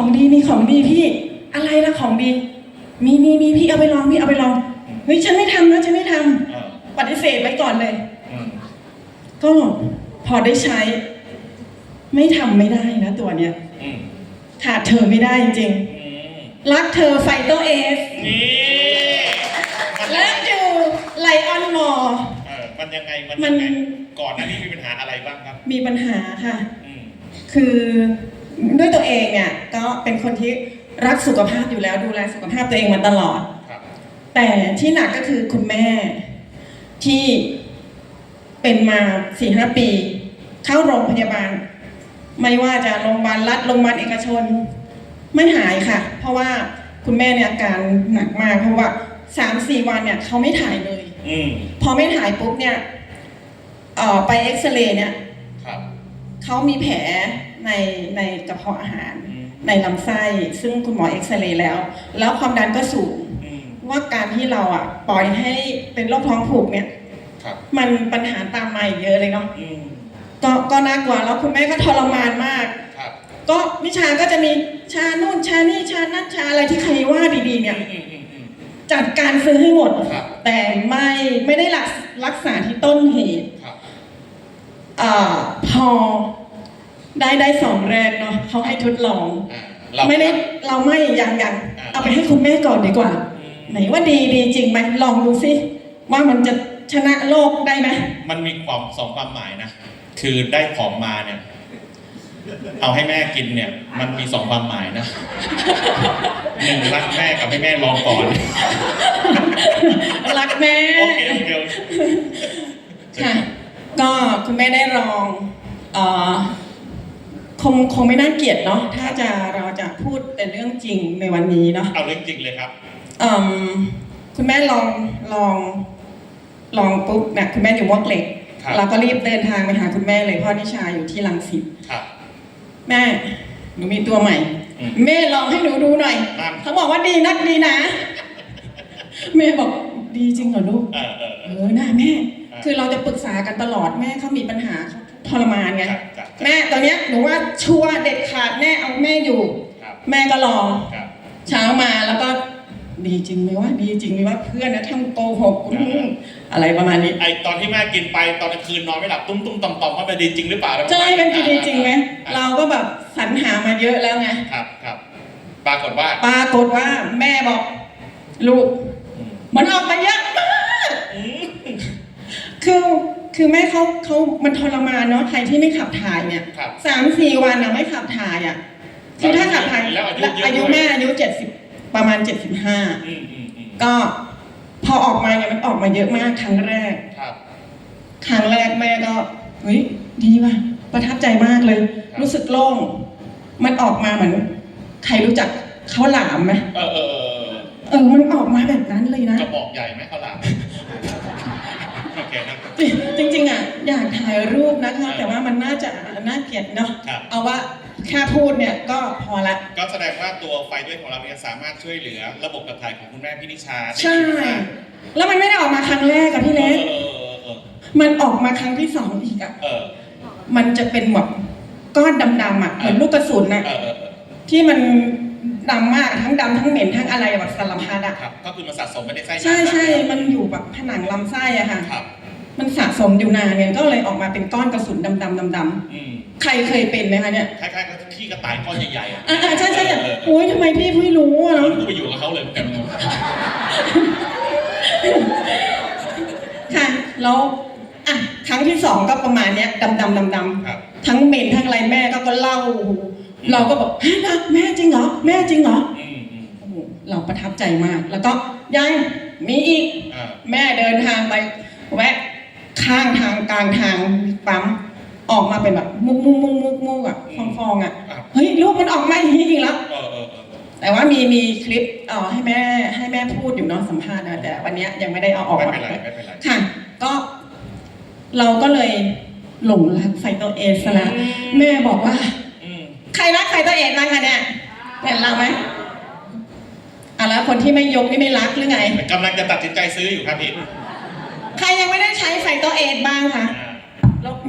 ของดีมีของดีพี่ อะไรละของดี มีมีมีพี่เอาไปลองพี่เอาไปลองเฮ้ยฉันไม่ทำนะฉันไม่ทำเออปฏิเสธไว้ก่อนเลยอืมก็พอได้ใช้ ไม่ทำไม่ได้นะตัวเนี้ยอืมขาดเธอไม่ได้จริงอืมๆรักเธอไฟโตเอสนี่มันเลิฟยูไลออนมอเออมันยังไงมันมัยันงไงก่อนหน้านี้มีปัญหาอะไรบ้างครับ มีปัญหาค่ะอืมคือ ด้วยตัวเองเนี่ยก็เป็นคนที่รักสุขภาพอยู่แล้วดูแลสุขภาพตัวเองมาตลอดครับแต่ที่หนักก็คือคุณแม่ที่เป็นมาสี่ห้าปี เข้าโรงพยาบาล ไม่ว่าจะโรงพยาบาลรัฐโรงพยาบาลเอกชน ไม่หายค่ะ เพราะว่าคุณแม่เนี่ยอาการหนักมากเพราะว่าสามสี่วันเนี่ยเขาไม่ถ่ายเลยอืมพอไม่ถ่ายปุ๊บเนี่ยเอ่อไปเอ็กซเรย์เนี่ยครับเขามีแผล ในในกระเพาะอาหารอืมในลำไส้ ซึ่งคุณหมอเอ็กซเรย์แล้ว แล้วความดันก็สูงอืมว่าการที่เราอะปล่อยให้เป็นโรคท้องผูกเนี่ยครับมันปัญหาตามมาอีกเยอะเลยเนาะอืมก็ก็น่ากลัวแล้วคุณแม่ก็ทรมานมากครับก็วิชาก็จะมีชานู่นชานี่ชานั่นชาอะไรที่ใครว่าดีๆเนี่ยอืมอืมอืมจัดการซื้อให้หมดครับแต่ไม่ไม่ได้รักรักษาที่ต้นเหตุครับอ่าพอ ได้ได้สองแรกเนาะเขาให้ทดลอง อ่าเรา ไม่ได้เราไม่ยังยังอ่า เอาไปให้คุณแม่ก่อนดีกว่าอืมไหนว่าดีดีจริงไหมลองดูสิว่ามันจะชนะโลกได้ไหมมันมีความสองความหมายนะ คือได้ของมาเนี่ย เอาให้แม่กินเนี่ย มันมีสองความหมายนะหนึ่งรักแม่กับให้แม่ลองก่อน รักแม่ โอเคโอเคโอเค ค่ะ ก็คุณแม่ได้ลองเอ่อ คงคงไม่น่าเกลียดเนาะถ้าจะเราจะพูดแต่เรื่องจริงในวันนี้เนาะเอาเรื่องจริงเลยครับเอิ่มคุณแม่ลองลองลองปุ๊บเนี่ยคุณแม่อยู่มวกเหล็กครับเราก็รีบเดินทางไปหาคุณแม่เลยเพ่อนิชาอยู่ที่ลังสิตครับแม่หนูมีตัวใหม่อืมแม่ลองให้หนูดูหน่อยนั่นเขาบอกว่าดีนักดีนะ แม่บอกดีจริงเหรอลูกเออเออเอเอออน่าแม่อ่าคือเราจะปรึกษากันตลอดแม่เขามีปัญหาเขา ทรมานไงครับครับแม่ตอนเนี้ยหนูว่าชัวร์เด็ดขาดแม่เอาแม่อยู่ ครับแม่ก็ลองครับ เช้ามาแล้วก็ดีจริงไหมว่าดีจริงไหมว่าเพื่อนนะทั้งโกหกอืมอะไรประมาณนี้ ไอตอนที่แม่กินไปตอนกลางคืนนอนไม่หลับตุ้มตุ้มต่อมต่อมว่ามันดีจริงหรือเปล่าใช่มันจะดีจริงไหมอ่าเราก็แบบสรรหามาเยอะแล้วไงครับครับปรากฏว่าปรากฏว่าแม่บอก ลูกอืมมันออกมาเยอะมาก อืมคือ คือแม่เขาเขามันทรมานเนาะใครที่ไม่ขับถ่ายเนี่ยครับสามสี่วันอะไม่ขับถ่ายอะคือถ้าขับถ่ายแล้วอายุเยอะอายุด้วยแม่อายุเจ็ดสิบประมาณเจ็ดสิบห้าอืมอืมอืมก็พอออกมาเนี่ยมันออกมาเยอะมากครั้งแรก ครับ ครั้งแรกแม่ก็เฮ้ยดีว่ะประทับใจมากเลย ครับ รู้สึกโล่ง มันออกมาเหมือน ใครรู้จักข้าวหลามไหมเออเออเออเออมันออกมาแบบนั้นเลยนะกระบอกใหญ่ไหมข้าวหลามโอเคนะ จริงๆอะอยากถ่ายรูปนะคะ แต่ว่ามันน่าจะน่าเกลียดเนาะครับ เอาว่าแค่พูดเนี่ยก็พอละ ก็แสดงว่าตัวไฟด้วยของเราเนี่ยสามารถช่วยเหลือระบบขับถ่ายของคุณแม่พี่นิชาได้ใช่ ดีมากแล้วมันไม่ได้ออกมาครั้งแรกอะพี่เอเล็อกเออเออมันออกมาครั้งที่สองอีกอะเออมันจะเป็นแบบก้อนดำๆอะเหมือนลูกกระสุนอะเออเออเออที่มันดำมากทั้งดำทั้งเหม็นทั้งอะไรแบบสารพัดอะครับ ก็คือมันสะสมไปในไส้ใช่ใช่ำมันอยู่แบบผนังลำไส้อะค่ะ ครับ มันสะสมอยู่นานเนี่ยก็เลยออกมาเป็นก้อนกระสุนดำๆดำอืมๆใครเคยเป็นไหมคะเนี่ยคล้ายๆกับขี้กระต่ายก้อนใหญ่ๆอะอ่าใช่ใช่เออเออโอ้ยทำไมพี่ไม่รู้อะเออเนาะกูไปอยู่กับเขาเลยเหมือนกันค่ะแล้วอะครั้งที่สองก็ประมาณเนี้ยดำดำดำดครับำทั้งเหม็นทั้งอะไรแม่ก็ก็เล่า เราก็บอกฮะนะแม่จริงเหรอแม่จริงเหรออืมอืมโอ้โหเราประทับใจมาก แล้วก็ยังมีอีก อ่า แม่เดินทางไป แวะ ข้างทางกลางทางปั๊มออกมาเป็นแบบมุกมุกมุกมุกมุกอะฟองฟองๆอะอะเฮ้ยลูกมันออกมาอย่างนี้อีกแล้วเออเออเออแต่ว่ามีมีคลิปเอ่อให้แม่ให้แม่พูดอยู่เนาะสัมภาษณ์นะแต่วันเนี้ยยังไม่ได้เอาออกไม่มาเป็นไรไม่เป็นไรค่ะ ก็เราก็เลยหลงรักไฟโตเอสละอืมแม่บอกว่าอืมใครรักไฟโตเอสบ้างคะเนี่ยเห็นเราไหมอะแล้วคนที่ไม่ยกนี่ไม่รักหรือไงกำลังจะตัดสินใจซื้ออยู่ครับพี่ ใครยังไม่ได้ใช้ไฟโตเอสบ้างคะ